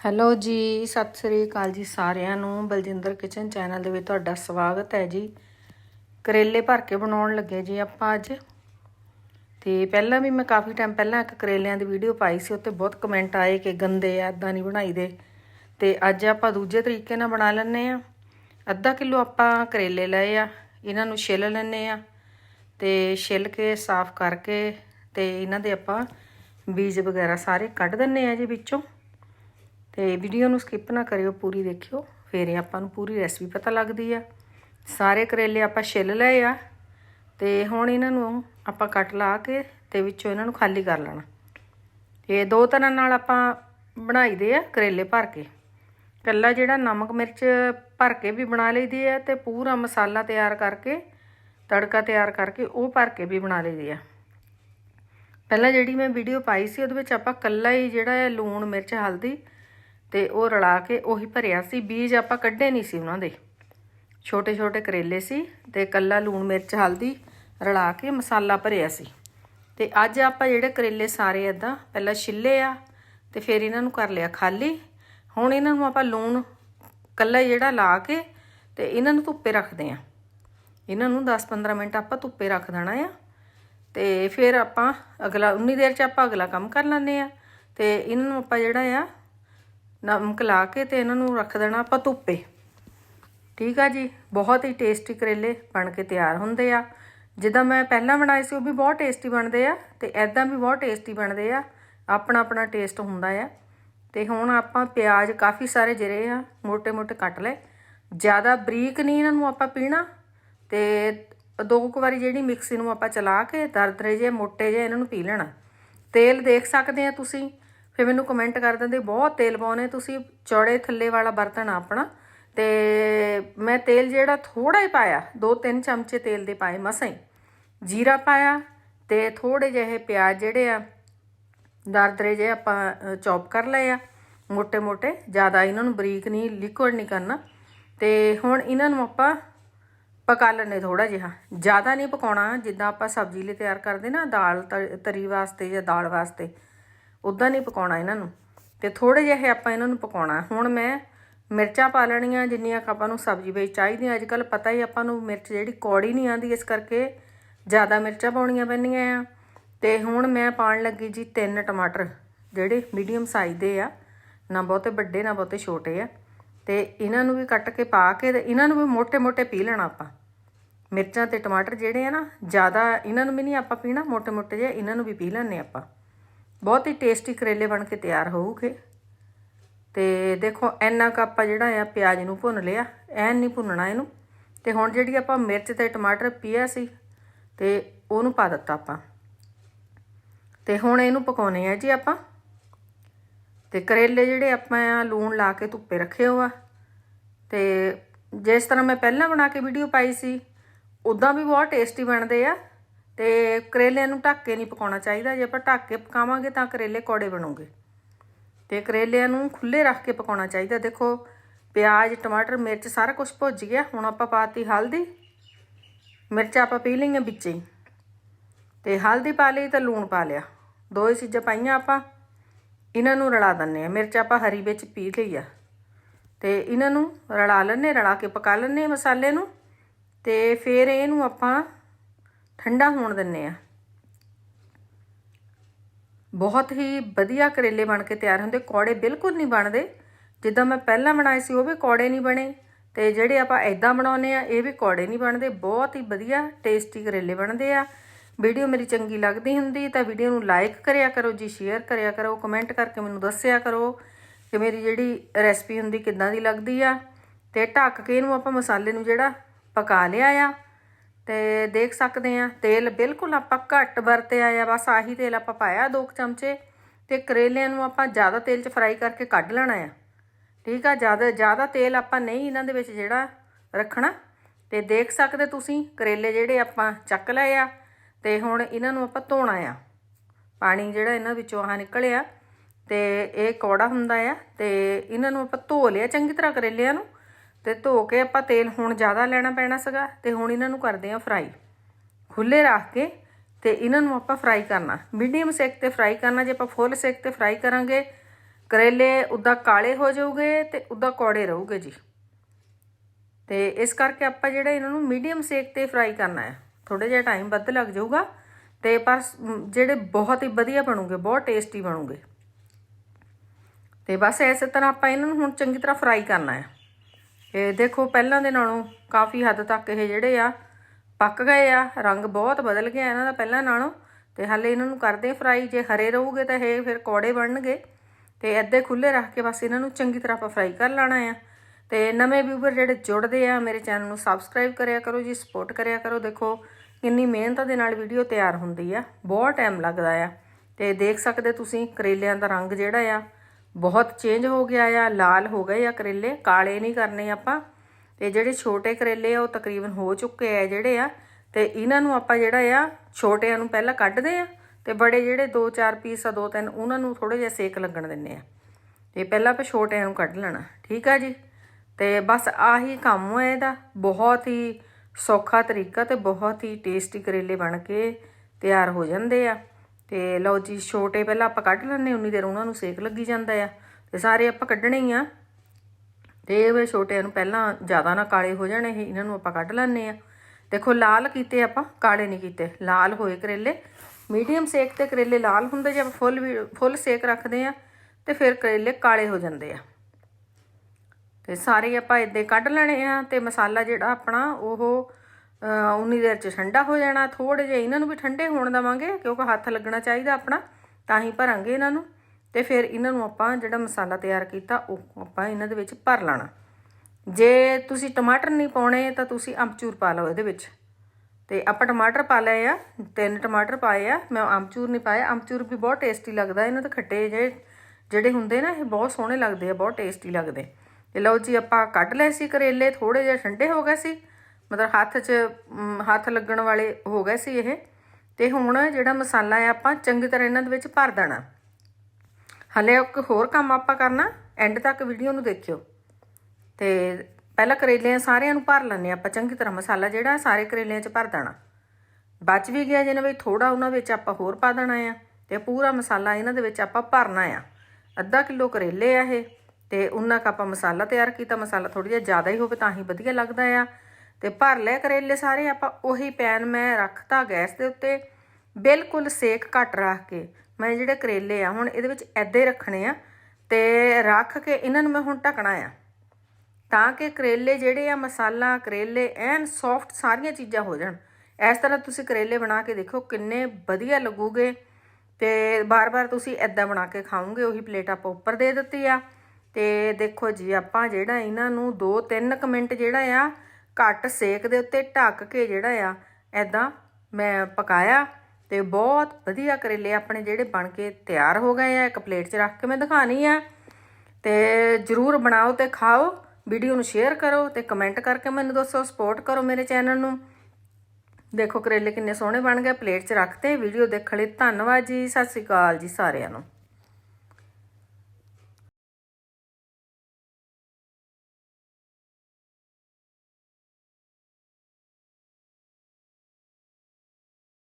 Hello ਜੀ, ਸਤਿ ਸ੍ਰੀ ਅਕਾਲ ਜੀ ਸਾਰਿਆਂ ਨੂੰ। ਬਲਜਿੰਦਰ ਕਿਚਨ ਚੈਨਲ ਦੇ ਵਿੱਚ ਤੁਹਾਡਾ ਸਵਾਗਤ ਹੈ ਜੀ। ਕਰੇਲੇ ਭਰ ਕੇ ਬਣਾਉਣ ਲੱਗੇ ਜੀ ਆਪਾਂ ਅੱਜ। ਤੇ ਪਹਿਲਾਂ ਵੀ ਮੈਂ ਕਾਫੀ ਟਾਈਮ ਪਹਿਲਾਂ ਇੱਕ ਕਰੇਲਿਆਂ ਦੀ ਵੀਡੀਓ ਪਾਈ ਸੀ, ਉੱਤੇ ਬਹੁਤ ਕਮੈਂਟ ਆਏ ਕਿ ਗੰਦੇ ਆ ਇਦਾਂ ਨਹੀਂ ਬਣਾਈਦੇ। ਤੇ ਅੱਜ ਆਪਾਂ ਦੂਜੇ ਤਰੀਕੇ ਨਾਲ ਬਣਾ ਲੈਣੇ ਆ ਅੱਧਾ ਕਿਲੋ ਆਪਾਂ ਕਰੇਲੇ ਲਏ ਆ, ਇਹਨਾਂ ਨੂੰ ਛਿੱਲ ਲੈਣੇ ਆ ਤੇ ਛਿੱਲ ਕੇ ਸਾਫ਼ ਕਰਕੇ ਤੇ ਇਹਨਾਂ ਦੇ ਆਪਾਂ ਬੀਜ ਵਗੈਰਾ ਸਾਰੇ ਕੱਢ ਦਿੰਨੇ ਆ ਜੀ ਵਿੱਚੋਂ। ਤੇ ਵੀਡੀਓ ਨੂੰ ਸਕਿਪ ਨਾ ਕਰਿਓ, ਪੂਰੀ ਦੇਖਿਓ, ਫਿਰ ਆਪਾਂ ਨੂੰ ਪੂਰੀ ਰੈਸਪੀ ਪਤਾ ਲੱਗਦੀ ਆ। ਸਾਰੇ ਕਰੇਲੇ ਆਪਾਂ ਛਿੱਲ ਲਏ ਆ ਤੇ ਹੁਣ ਇਹਨਾਂ ਨੂੰ ਆਪਾਂ ਕੱਟ ਲਾ ਕੇ ਤੇ ਵਿੱਚੋਂ ਇਹਨਾਂ ਨੂੰ ਖਾਲੀ ਕਰ ਲੈਣਾ। ਇਹ ਦੋ ਤਰ੍ਹਾਂ ਨਾਲ ਆਪਾਂ ਬਣਾਈਦੇ ਆ ਕਰੇਲੇ ਭਰ ਕੇ। ਕੱਲਾ ਜਿਹੜਾ ਨਮਕ ਮਿਰਚ ਭਰ ਕੇ ਵੀ ਬਣਾ ਲਈਦੀ ਆ ਤੇ ਪੂਰਾ ਮਸਾਲਾ ਤਿਆਰ ਕਰਕੇ, ਤੜਕਾ ਤਿਆਰ ਕਰਕੇ ਉਹ ਭਰ ਕੇ ਵੀ ਬਣਾ ਲਈਦੀ ਆ। ਪਹਿਲਾਂ ਜਿਹੜੀ ਮੈਂ ਵੀਡੀਓ ਪਾਈ ਸੀ, ਉਹਦੇ ਵਿੱਚ ਆਪਾਂ ਕੱਲਾ ਹੀ ਜਿਹੜਾ ਹੈ ਲੂਣ ਮਿਰਚ, ਹਲਦੀ ਤੇ ਉਹ ਰਲਾ ਕੇ ਉਹੀ ਭਰਿਆ ਸੀ। ਬੀਜ ਆਪਾਂ ਕੱਢੇ ਨਹੀਂ ਸੀ ਉਹਨਾਂ ਦੇ। ਛੋਟੇ ਛੋਟੇ ਕਰੇਲੇ ਸੀ ਤੇ ਕੱਲਾ ਲੂਣ ਮਿਰਚ, ਹਲਦੀ ਰਲਾ ਕੇ ਮਸਾਲਾ ਭਰਿਆ ਸੀ। ਤੇ ਅੱਜ ਆਪਾਂ ਜਿਹੜੇ ਕਰੇਲੇ ਸਾਰੇ ਇਦਾਂ ਪਹਿਲਾਂ ਛਿੱਲੇ ਆ ਤੇ ਫਿਰ ਇਹਨਾਂ ਨੂੰ ਕਰ ਲਿਆ ਖਾਲੀ। ਹੁਣ ਇਹਨਾਂ ਨੂੰ ਆਪਾਂ ਲੂਣ ਕੱਲਾ ਜਿਹੜਾ ਲਾ ਕੇ ਤੇ ਇਹਨਾਂ ਨੂੰ ਧੁੱਪੇ ਰੱਖਦੇ ਆ। ਇਹਨਾਂ ਨੂੰ 10-15 ਮਿੰਟ ਆਪਾਂ ਧੁੱਪੇ ਰੱਖ ਦੇਣਾ ਆ। ਤੇ ਫਿਰ ਆਪਾਂ ਅਗਲਾ ਉਨੀ ਦੇਰ ਚ ਆਪਾਂ ਅਗਲਾ ਕੰਮ ਕਰ ਲੈਂਦੇ ਆ। ਤੇ ਇਹਨਾਂ ਨੂੰ ਆਪਾਂ ਜਿਹੜਾ ਆ ਨਮਕ ਲਾ ਕੇ ਤੇ ਇਹਨਾਂ ਨੂੰ ਰੱਖ ਦੇਣਾ ਆਪਾਂ ਧੁੱਪੇ। ਠੀਕ ਆ ਜੀ? ਬਹੁਤ ਹੀ ਟੇਸਟੀ ਕਰੇਲੇ ਬਣ ਕੇ ਤਿਆਰ ਹੁੰਦੇ ਆ। ਜਿੱਦਾਂ ਮੈਂ ਪਹਿਲਾਂ ਬਣਾਏ ਸੀ, ਉਹ ਵੀ ਬਹੁਤ ਟੇਸਟੀ ਬਣਦੇ ਆ ਤੇ ਐਦਾਂ ਵੀ ਬਹੁਤ ਟੇਸਟੀ ਬਣਦੇ ਆ। ਆਪਣਾ ਆਪਣਾ ਟੇਸਟ ਹੁੰਦਾ ਆ। ਤੇ ਹੁਣ ਆਪਾਂ ਪਿਆਜ਼ ਕਾਫੀ ਸਾਰੇ ਜਿਰੇ ਆ ਮੋਟੇ ਮੋਟੇ ਕੱਟ ਲਏ। ਜ਼ਿਆਦਾ ਬਰੀਕ ਨਹੀਂ ਇਹਨਾਂ ਨੂੰ ਆਪਾਂ ਪੀਣਾ ਤੇ ਦੋ ਕੁ ਵਾਰੀ ਜਿਹੜੀ ਮਿਕਸੀ ਨੂੰ ਆਪਾਂ ਚਲਾ ਕੇ ਦਰਦਰੇ ਜੇ ਮੋਟੇ ਜੇ ਇਹਨਾਂ ਨੂੰ ਪੀ ਲੈਣਾ। ਤੇਲ ਦੇਖ ਸਕਦੇ ਆ ਤੁਸੀਂ? ਫਿਰ ਮੈਨੂੰ ਕਮੈਂਟ ਕਰ ਦਿੰਦੇ, ਬਹੁਤ ਤੇਲ ਪਾਉਨੇ ਤੁਸੀਂ ਚੌੜੇ ਥੱਲੇ ਵਾਲਾ ਬਰਤਨ ਆਪਣਾ। ਤੇ ਮੈਂ ਤੇਲ ਜਿਹੜਾ ਥੋੜਾ ਹੀ ਪਾਇਆ 2-3 ਚਮਚੇ ਤੇਲ ਦੇ ਪਾਏ, ਮਸਾਂ ਹੀ। ਜੀਰਾ ਪਾਇਆ ਤੇ ਥੋੜੇ ਜਿਹੇ ਪਿਆਜ਼ ਜਿਹੜੇ ਆ, ਦਰਦਰੇ ਜੇ ਆਪਾਂ ਚੌਪ ਕਰ ਲਏ ਆ। ਮੋٹے-ਮੋٹے ਜ਼ਿਆਦਾ ਇਹਨਾਂ ਨੂੰ ਬਰੀਕ ਨਹੀਂ ਲਿਕੁਇਡ ਨਹੀਂ ਕਰਨਾ। ਤੇ ਹੁਣ ਇਹਨਾਂ ਨੂੰ ਆਪਾਂ ਪਕਾ ਲੈਣੇ ਥੋੜਾ ਜਿਹਾ। ਜ਼ਿਆਦਾ ਨਹੀਂ ਪਕਾਉਣਾ, ਜਿੱਦਾਂ ਆਪਾਂ ਸਬਜ਼ੀ ਲਈ ਤਿਆਰ ਕਰਦੇ ਨਾ, ਦਾਲ ਤਰੀ ਵਾਸਤੇ ਜਾਂ ਦਾਲ ਵਾਸਤੇ। ਉਦਾਂ ਨਹੀਂ ਪਕਾਉਣਾ ਇਹਨਾਂ ਨੂੰ। ਤੇ ਥੋੜੇ ਜਿਹੇ ਆਪਾਂ ਇਹਨਾਂ ਨੂੰ ਪਕਾਉਣਾ। ਹੁਣ ਮੈਂ ਮਿਰਚਾਂ ਪਾ ਲੈਣੀਆਂ, ਜਿੰਨੀਆਂ ਆਪਾਂ ਨੂੰ ਸਬਜ਼ੀ ਵਿੱਚ ਚਾਹੀਦੀਆਂ। ਅੱਜ ਕੱਲ ਪਤਾ ਹੀ ਆਪਾਂ ਨੂੰ ਮਿਰਚ ਜਿਹੜੀ ਕੌੜੀ ਨਹੀਂ ਆਉਂਦੀ, ਇਸ ਕਰਕੇ ਜ਼ਿਆਦਾ ਮਿਰਚਾਂ ਪਾਉਣੀਆਂ ਪੈਂਦੀਆਂ ਆ। ਤੇ ਹੁਣ ਮੈਂ ਪਾਣ ਲੱਗੀ ਜੀ ਤਿੰਨ ਟਮਾਟਰ, ਜਿਹੜੇ ਮੀਡੀਅਮ ਸਾਈਜ਼ ਦੇ ਆ। ਨਾ ਬਹੁਤੇ ਵੱਡੇ, ਨਾ ਬਹੁਤੇ ਛੋਟੇ ਆ। ਤੇ ਇਹਨਾਂ ਨੂੰ ਵੀ ਕੱਟ ਕੇ ਪਾ ਕੇ ਤੇ ਇਹਨਾਂ ਨੂੰ ਵੀ ਮੋٹے-ਮੋٹے ਪੀ ਲੈਣਾ ਆਪਾਂ। ਮਿਰਚਾਂ ਤੇ ਟਮਾਟਰ ਜਿਹੜੇ ਆ ਨਾ, ਜ਼ਿਆਦਾ ਇਹਨਾਂ ਨੂੰ ਵੀ ਨਹੀਂ ਆਪਾਂ ਪੀਣਾ ਮੋٹے-ਮੋٹੇ ਜੇ ਇਹਨਾਂ ਨੂੰ ਵੀ ਪੀ ਲੈਣੇ ਆਪਾਂ। ਬਹੁਤ ਹੀ ਟੇਸਟੀ ਕਰੇਲੇ ਬਣ ਕੇ ਤਿਆਰ ਹੋਊਗੇ। ਤੇ ਦੇਖੋ, ਇੰਨਾ ਕੁ ਆਪਾਂ ਜਿਹੜਾ ਆ ਪਿਆਜ਼ ਨੂੰ ਭੁੰਨ ਲਿਆ, ਐਨ ਨਹੀਂ ਭੁੰਨਣਾ ਇਹਨੂੰ। ਤੇ ਹੁਣ ਜਿਹੜੀ ਆਪਾਂ ਮਿਰਚ ਤੇ ਟਮਾਟਰ ਪੀਆ ਸੀ, ਤੇ ਉਹਨੂੰ ਪਾ ਦਿੱਤਾ ਆਪਾਂ। ਤੇ ਹੁਣ ਇਹਨੂੰ ਪਕਾਉਣੇ ਆ ਜੀ ਆਪਾਂ। ਤੇ ਕਰੇਲੇ ਜਿਹੜੇ ਆਪਾਂ ਆ, ਲੂਣ ਲਾ ਕੇ ਧੁੱਪੇ ਰੱਖੇ ਹੋ ਆ ਤੇ ਜਿਸ ਤਰ੍ਹਾਂ ਮੈਂ ਪਹਿਲਾਂ ਬਣਾ ਕੇ ਵੀਡੀਓ ਪਾਈ ਸੀ ਉਦਾਂ ਵੀ ਬਹੁਤ ਟੇਸਟੀ ਬਣਦੇ ਆ। ਤੇ ਕਰੇਲਿਆਂ ਨੂੰ ਢੱਕ ਕੇ ਨਹੀਂ ਪਕਾਉਣਾ ਚਾਹੀਦਾ। ਜੇ ਆਪਾਂ ਢੱਕ ਕੇ ਪਕਾਵਾਂਗੇ ਤਾਂ ਕਰੇਲੇ ਕੌੜੇ ਬਣੂਗੇ। ਤੇ ਕਰੇਲਿਆਂ ਨੂੰ ਖੁੱਲੇ ਰੱਖ ਕੇ ਪਕਾਉਣਾ ਚਾਹੀਦਾ। ਦੇਖੋ, ਪਿਆਜ਼, ਟਮਾਟਰ, ਮਿਰਚ ਸਾਰਾ ਕੁਝ ਭੁੱਜ ਗਿਆ। ਹੁਣ ਆਪਾਂ ਪਾਤੀ ਹਲਦੀ। ਮਿਰਚ ਆਪਾਂ ਪੀ ਲਈਆਂ ਵਿੱਚ ਹੀ। ਤੇ ਹਲਦੀ ਪਾ ਲਈ ਤੇ ਲੂਣ ਪਾ ਲਿਆ। ਦੋ ਹੀ ਚੀਜ਼ਾਂ ਪਾਈਆਂ ਆਪਾਂ। ਇਹਨਾਂ ਨੂੰ ਰਲਾ ਦਿੰਨੇ ਆ ਮਿਰਚ ਆਪਾਂ ਹਰੀ ਵਿੱਚ ਪੀ ਲਈ ਆ। ਤੇ ਇਹਨਾਂ ਨੂੰ ਰਲਾ ਲੈਣੇ ਰਲਾ ਕੇ ਪਕਾ ਲੈਣੇ ਮਸਾਲੇ ਨੂੰ। ਤੇ ਫਿਰ ਇਹਨੂੰ ਆਪਾਂ ਠੰਡਾ ਹੋਣ ਦਿੰਨੇ ਆ। ਬਹੁਤ ਹੀ ਵਧੀਆ ਕਰੇਲੇ ਬਣ ਕੇ ਤਿਆਰ ਹੁੰਦੇ। ਕੌੜੇ ਬਿਲਕੁਲ ਨਹੀਂ ਬਣਦੇ। ਜਿੱਦਾਂ ਮੈਂ ਪਹਿਲਾਂ ਬਣਾਏ ਸੀ, ਉਹ ਵੀ ਕੌੜੇ ਨਹੀਂ ਬਣੇ। ਤੇ ਜਿਹੜੇ ਆਪਾਂ ਐਦਾਂ ਬਣਾਉਨੇ ਆ, ਇਹ ਵੀ ਕੌੜੇ ਨਹੀਂ ਬਣਦੇ। ਬਹੁਤ ਹੀ ਵਧੀਆ, ਟੇਸਟੀ ਕਰੇਲੇ ਬਣਦੇ ਆ। ਵੀਡੀਓ ਮੇਰੀ ਚੰਗੀ ਲੱਗਦੀ ਹੁੰਦੀ ਤਾਂ ਵੀਡੀਓ ਨੂੰ ਲਾਈਕ ਕਰਿਆ ਕਰੋ ਜੀ, ਸ਼ੇਅਰ ਕਰਿਆ ਕਰੋ, ਕਮੈਂਟ ਕਰਕੇ ਮੈਨੂੰ ਦੱਸਿਆ ਕਰੋ ਕਿ ਮੇਰੀ ਜਿਹੜੀ ਰੈਸਪੀ ਹੁੰਦੀ ਕਿੱਦਾਂ ਦੀ ਲੱਗਦੀ ਆ। ਤੇ ਢੱਕ ਕੇ ਇਹਨੂੰ ਆਪਾਂ ਮਸਾਲੇ ਨੂੰ ਜਿਹੜਾ ਪਕਾ ਲਿਆ ਆ ਤੇ ਦੇਖ ਸਕਦੇ ਆ ਤੇਲ ਬਿਲਕੁਲ ਆਪਾਂ ਘੱਟ ਵਰਤਿਆ ਆ, ਬਸ ਆਹੀ ਤੇਲ ਆਪਾਂ ਪਾਇਆ ਦੋ ਕੁ ਚਮਚੇ, ਤੇ ਕਰੇਲਿਆਂ ਨੂੰ ਆਪਾਂ ਜ਼ਿਆਦਾ ਤੇਲ 'ਚ ਫਰਾਈ ਕਰਕੇ ਕੱਢ ਲੈਣਾ ਆ। ਠੀਕ ਆ, ਜ਼ਿਆਦਾ ਜ਼ਿਆਦਾ ਤੇਲ ਆਪਾਂ ਨਹੀਂ ਇਹਨਾਂ ਦੇ ਵਿੱਚ ਜਿਹੜਾ ਰੱਖਣਾ। ਤੇ ਦੇਖ ਸਕਦੇ ਤੁਸੀਂ, ਕਰੇਲੇ ਜਿਹੜੇ ਆਪਾਂ ਚੱਕ ਲਏ ਆ, ਤੇ ਹੁਣ ਇਹਨਾਂ ਨੂੰ ਆਪਾਂ ਧੋਣਾ ਆ। ਪਾਣੀ ਜਿਹੜਾ ਇਹਨਾਂ ਵਿੱਚੋਂ ਆਹ ਨਿਕਲਿਆ, ਤੇ ਇਹ ਕੌੜਾ ਹੁੰਦਾ ਆ, ਤੇ ਇਹਨਾਂ ਨੂੰ ਆਪਾਂ ਧੋ ਲਿਆ ਚੰਗੀ ਤਰ੍ਹਾਂ ਕਰੇਲਿਆਂ ਨੂੰ। ਤੇ ਧੋ ਕੇ ਆਪਾਂ ਤੇਲ ਹੁਣ ਜ਼ਿਆਦਾ ਲੈਣਾ ਪੈਣਾ ਸੀਗਾ ਤੇ ਹੁਣ ਇਹਨਾਂ ਨੂੰ ਕਰਦੇ ਆ ਫਰਾਈ ਖੁੱਲੇ ਰੱਖ ਕੇ ਤੇ ਇਹਨਾਂ ਨੂੰ ਆਪਾਂ ਫਰਾਈ ਕਰਨਾ। ਮੀਡੀਅਮ ਸੇਕ ਤੇ ਫਰਾਈ ਕਰਨਾ, ਜੇ ਆਪਾਂ ਫੁੱਲ ਸੇਕ ਤੇ ਫਰਾਈ ਕਰਾਂਗੇ, ਕਰੇਲੇ ਉਦਾਂ ਕਾਲੇ ਹੋ ਜਾਊਗੇ ਤੇ ਉਦਾਂ ਕੌੜੇ ਰਹੂਗੇ ਜੀ। ਤੇ ਇਸ ਕਰਕੇ ਆਪਾਂ ਜਿਹੜਾ ਇਹਨਾਂ ਨੂੰ ਮੀਡੀਅਮ ਸੇਕ ਤੇ ਫਰਾਈ ਕਰਨਾ ਹੈ ਥੋੜਾ ਜਿਹਾ ਟਾਈਮ ਵੱਧ ਲੱਗ ਜਾਊਗਾ ਤੇ ਪਰ ਜਿਹੜੇ ਬਹੁਤ ਹੀ ਵਧੀਆ ਬਣੂਗੇ, ਬਹੁਤ ਟੇਸਟੀ ਬਣੂਗੇ। ਤੇ ਬਸ ਇਸੇ ਤਰ੍ਹਾਂ ਆਪਾਂ ਇਹਨਾਂ ਨੂੰ ਹੁਣ ਚੰਗੀ ਤਰ੍ਹਾਂ ਫਰਾਈ ਕਰਨਾ ਹੈ। ਇਹ ਦੇਖੋ, ਪਹਿਲਾਂ ਦੇ ਨਾਲੋਂ ਕਾਫੀ ਹੱਦ ਤੱਕ ਇਹ ਜਿਹੜੇ ਆ, ਪੱਕ ਗਏ ਆ, ਰੰਗ ਬਹੁਤ ਬਦਲ ਗਿਆ ਇਹਨਾਂ ਦਾ ਪਹਿਲਾਂ ਨਾਲੋਂ। ਤੇ ਹਾਲੇ ਇਹਨਾਂ ਨੂੰ ਕਰਦੇ ਫਰਾਈ ਜੇ ਹਰੇ ਰਹੂਗੇ ਤਾਂ ਇਹ ਫਿਰ ਕੌੜੇ ਬਣਨਗੇ। ਤੇ ਐਦੇ ਖੁੱਲੇ ਰੱਖ ਕੇ ਬਸ ਇਹਨਾਂ ਨੂੰ ਚੰਗੀ ਤਰ੍ਹਾਂ ਆਪਾਂ ਫਰਾਈ ਕਰ ਲੈਣਾ ਆ। ਤੇ ਨਵੇਂ ਵਿਊਵਰ ਜਿਹੜੇ ਜੁੜਦੇ ਆ, ਮੇਰੇ ਚੈਨਲ ਨੂੰ ਸਬਸਕ੍ਰਾਈਬ ਕਰਿਆ ਕਰੋ ਜੀ ਸਪੋਰਟ ਕਰਿਆ ਕਰੋ। ਦੇਖੋ, ਕਿੰਨੀ ਮਿਹਨਤ ਦੇ ਨਾਲ ਵੀਡੀਓ ਤਿਆਰ ਹੁੰਦੀ ਆ, ਬਹੁਤ ਟਾਈਮ ਲੱਗਦਾ ਆ। ਤੇ ਦੇਖ ਸਕਦੇ ਤੁਸੀਂ ਕਰੇਲਿਆਂ ਦਾ ਰੰਗ ਜਿਹੜਾ ਆ ਬਹੁਤ ਚੇਂਜ ਹੋ ਗਿਆ ਆ, ਲਾਲ ਹੋ ਗਏ ਆ ਕਰੇਲੇ, ਕਾਲੇ ਨਹੀਂ ਕਰਨੇ ਆਪਾਂ। ਤੇ ਜਿਹੜੇ ਛੋਟੇ ਕਰੇਲੇ ਆ, ਉਹ ਤਕਰੀਬਨ ਹੋ ਚੁੱਕੇ ਆ ਜਿਹੜੇ ਆ। ਤੇ ਇਹਨਾਂ ਨੂੰ ਆਪਾਂ ਜਿਹੜਾ ਆ, ਛੋਟਿਆਂ ਨੂੰ ਪਹਿਲਾਂ ਕੱਢਦੇ ਆ ਤੇ ਬੜੇ ਜਿਹੜੇ 2-4 ਪੀਸ ਆ, ਦੋ ਤਿੰਨ, ਉਹਨਾਂ ਨੂੰ ਥੋੜੇ ਜਿਹਾ ਸੇਕ ਲੱਗਣ ਦਿੰਨੇ ਆ। ਤੇ ਪਹਿਲਾਂ ਆਪਾਂ ਛੋਟਿਆਂ ਨੂੰ ਕੱਢ ਲੈਣਾ, ਠੀਕ ਆ ਜੀ? ਤੇ ਬਸ ਆਹੀ ਕੰਮ ਹੈ ਇਹਦਾ। ਬਹੁਤ ਹੀ ਸੌਖਾ ਤਰੀਕਾ ਤੇ ਬਹੁਤ ਹੀ ਟੇਸਟੀ ਕਰੇਲੇ ਬਣ ਕੇ ਤਿਆਰ ਹੋ ਜਾਂਦੇ ਆ। ਤੇ ਲਓ ਜੀ, ਛੋਟੇ ਪਹਿਲਾਂ ਆਪਾਂ ਕੱਢ ਲੈਣੇ ਉਨੀ ਦੇਰ ਉਹਨਾਂ ਨੂੰ ਸੇਕ ਲੱਗੀ ਜਾਂਦਾ ਆ। ਤੇ ਸਾਰੇ ਆਪਾਂ ਕੱਢਣੇ ਹੀ ਆ। ਤੇ ਇਹ ਛੋਟਿਆਂ ਨੂੰ ਪਹਿਲਾਂ ਜ਼ਿਆਦਾ ਨਾ ਕਾਲੇ ਹੋ ਜਾਣ ਇਹ, ਇਹਨਾਂ ਨੂੰ ਆਪਾਂ ਕੱਢ ਲੈਣੇ ਆ ਦੇਖੋ, ਲਾਲ ਕੀਤੇ ਆਪਾਂ, ਕਾਲੇ ਨਹੀਂ ਕੀਤੇ। ਲਾਲ ਹੋਏ ਕਰੇਲੇ। ਮੀਡੀਅਮ ਸੇਕ ਤੇ ਕਰੇਲੇ ਲਾਲ ਹੁੰਦੇ ਜੇ ਫੁੱਲ ਵੀ- ਫੁੱਲ ਸੇਕ ਰੱਖਦੇ ਆ ਤੇ ਫਿਰ ਕਰੇਲੇ ਕਾਲੇ ਹੋ ਜਾਂਦੇ ਆ। ਤੇ ਸਾਰੇ ਆਪਾਂ ਇੱਦੇ ਕੱਢ ਲੈਣੇ ਆ ਤੇ ਮਸਾਲਾ ਜਿਹੜਾ ਆਪਣਾ, ਉਹ ਉਨੀ ਦੇਰ ਚ ਠੰਡਾ ਹੋ ਜਾਣਾ ਥੋੜੇ ਜਿਹਾ ਇਹਨਾਂ ਨੂੰ ਵੀ ਠੰਡੇ ਹੋਣ ਦਵਾਂਗੇ, ਕਿਉਂਕਿ ਹੱਥ ਲੱਗਣਾ ਚਾਹੀਦਾ ਆਪਣਾ, ਤਾਂ ਹੀ ਭਰਾਂਗੇ ਇਹਨਾਂ ਨੂੰ। ਤੇ ਫਿਰ ਇਹਨਾਂ ਨੂੰ ਆਪਾਂ ਜਿਹੜਾ ਮਸਾਲਾ ਤਿਆਰ ਕੀਤਾ, ਉਹ ਆਪਾਂ ਇਹਨਾਂ ਦੇ ਵਿੱਚ ਭਰ ਲੈਣਾ। ਜੇ ਤੁਸੀਂ ਟਮਾਟਰ ਨਹੀਂ ਪਾਉਣੇ, ਤਾਂ ਤੁਸੀਂ ਅੰਬਚੂਰ ਪਾ ਲਓ ਇਹਦੇ ਵਿੱਚ। ਤੇ ਆਪਾਂ ਟਮਾਟਰ ਪਾ ਲਏ ਆ, ਤਿੰਨ ਟਮਾਟਰ ਪਾਏ ਆ, ਮੈਂ ਅੰਬਚੂਰ ਨਹੀਂ ਪਾਇਆ। ਅੰਬਚੂਰ ਵੀ ਬਹੁਤ ਟੇਸਟੀ ਲੱਗਦਾ, ਇਹਨਾਂ ਦੇ ਖੱਟੇ ਜਿਹੜੇ ਜਿਹੜੇ ਹੁੰਦੇ ਨਾ, ਇਹ ਬਹੁਤ ਸੋਹਣੇ ਲੱਗਦੇ ਆ, ਬਹੁਤ ਟੇਸਟੀ ਲੱਗਦੇ। ਤੇ ਲਓ ਜੀ, ਆਪਾਂ ਕੱਢ ਲਏ ਸੀ ਕਰੇਲੇ ਥੋੜੇ ਜਿਹਾ ਠੰਡੇ ਹੋ ਗਏ ਸੀ। ਮਤਲਬ ਹੱਥ 'ਚ ਹੱਥ ਲੱਗਣ ਵਾਲੇ ਹੋ ਗਏ ਸੀ ਇਹ। ਤੇ ਹੁਣ ਜਿਹੜਾ ਮਸਾਲਾ ਹੈ ਆਪਾਂ ਚੰਗੀ ਤਰ੍ਹਾਂ ਇਹਨਾਂ ਦੇ ਵਿੱਚ ਭਰ ਦੇਣਾ। ਹਲੇ ਇੱਕ ਹੋਰ ਕੰਮ ਆਪਾਂ ਕਰਨਾ ਐਂਡ ਤੱਕ ਵੀਡੀਓ ਨੂੰ ਦੇਖਿਓ। ਤੇ ਪਹਿਲਾਂ ਕਰੇਲਿਆਂ ਸਾਰਿਆਂ ਨੂੰ ਭਰ ਲੈਣੇ ਆਪਾਂ, ਚੰਗੀ ਤਰ੍ਹਾਂ ਮਸਾਲਾ ਜਿਹੜਾ ਸਾਰੇ ਕਰੇਲਿਆਂ 'ਚ ਭਰ ਦੇਣਾ। ਬਚ ਵੀ ਗਿਆ ਜਿਹਨਾਂ ਵਿੱਚ ਥੋੜਾ ਉਹਨਾਂ ਵਿੱਚ ਆਪਾਂ ਹੋਰ ਪਾ ਦੇਣਾ ਆ। ਤੇ ਪੂਰਾ ਮਸਾਲਾ ਇਹਨਾਂ ਦੇ ਵਿੱਚ ਆਪਾਂ ਭਰਨਾ ਆ। ਅੱਧਾ ਕਿਲੋ ਕਰੇਲੇ ਆ ਇਹ। ਤੇ ਉਹਨਾਂ ਕ ਆਪਾਂ ਮਸਾਲਾ ਤਿਆਰ ਕੀਤਾ, ਮਸਾਲਾ ਥੋੜੀ ਜਿਹਾ ਜ਼ਿਆਦਾ ਹੀ ਹੋਵੇ ਤਾਂ ਹੀ ਵਧੀਆ ਲੱਗਦਾ ਆ। ਤੇ ਭਰ ਲਿਆ ਕਰੇਲੇ ਸਾਰੇ, ਆਪਾਂ ਉਹੀ ਪੈਨ ਮੈਂ ਰੱਖਤਾ ਗੈਸ ਦੇ ਉੱਤੇ। ਬਿਲਕੁਲ ਸੇਕ ਘੱਟ ਰੱਖ ਕੇ ਮੈਂ ਜਿਹੜੇ ਕਰੇਲੇ ਆ, ਹੁਣ ਇਹਦੇ ਵਿੱਚ ਐਦੇ ਰੱਖਣੇ ਆ ਤੇ ਰੱਖ ਕੇ ਇਹਨਾਂ ਨੂੰ ਮੈਂ ਹੁਣ ਢਕਣਾ ਆ। ਤਾਂ ਕਿ ਕਰੇਲੇ ਜਿਹੜੇ ਆ, ਮਸਾਲਾ, ਕਰੇਲੇ ਐਨ ਸੌਫਟ ਸਾਰੀਆਂ ਚੀਜ਼ਾਂ ਹੋ ਜਾਣ। ਇਸ ਤਰ੍ਹਾਂ ਤੁਸੀਂ ਕਰੇਲੇ ਬਣਾ ਕੇ ਦੇਖੋ ਕਿੰਨੇ ਵਧੀਆ ਲੱਗੂਗੇ ਤੇ ਬਾਰ-ਬਾਰ ਤੁਸੀਂ ਐਦਾਂ ਬਣਾ ਕੇ ਖਾਓਗੇ, ਉਹੀ ਪਲੇਟ ਆਪਾਂ ਉੱਪਰ ਦੇ ਦਿੱਤੀ ਆ। ਤੇ ਦੇਖੋ ਜੀ, ਆਪਾਂ ਜਿਹੜਾ ਇਹਨਾਂ ਨੂੰ 2-3 ਮਿੰਟ ਜਿਹੜਾ ਆ ਘੱਟ ਸੇਕ ਦੇ ਉੱਤੇ ਢੱਕ ਕੇ ਜਿਹੜਾ ਆ ਐਦਾਂ ਮੈਂ ਪਕਾਇਆ ਤੇ ਬਹੁਤ ਵਧੀਆ ਕਰੇਲੇ ਆਪਣੇ ਜਿਹੜੇ ਬਣ ਕੇ ਤਿਆਰ ਹੋ ਗਏ ਆ, ਇੱਕ ਪਲੇਟ 'ਚ ਰੱਖ ਕੇ ਮੈਂ ਦਿਖਾਣੀ ਆ। ਤੇ ਜਰੂਰ ਬਣਾਓ ਤੇ ਖਾਓ, ਵੀਡੀਓ ਨੂੰ ਸ਼ੇਅਰ ਕਰੋ ਤੇ ਕਮੈਂਟ ਕਰਕੇ ਮੈਨੂੰ ਦੱਸੋ, ਸਪੋਰਟ ਕਰੋ ਮੇਰੇ ਚੈਨਲ ਨੂੰ। ਦੇਖੋ ਕਰੇਲੇ ਕਿੰਨੇ ਸੋਹਣੇ ਬਣ ਗਏ, ਪਲੇਟ 'ਚ ਰੱਖਤੇ, ਵੀਡੀਓ ਦੇਖਣ ਲਈ ਧੰਨਵਾਦ ਜੀ, ਸਤਿ ਸ਼੍ਰੀ ਅਕਾਲ ਜੀ ਸਾਰਿਆਂ ਨੂੰ।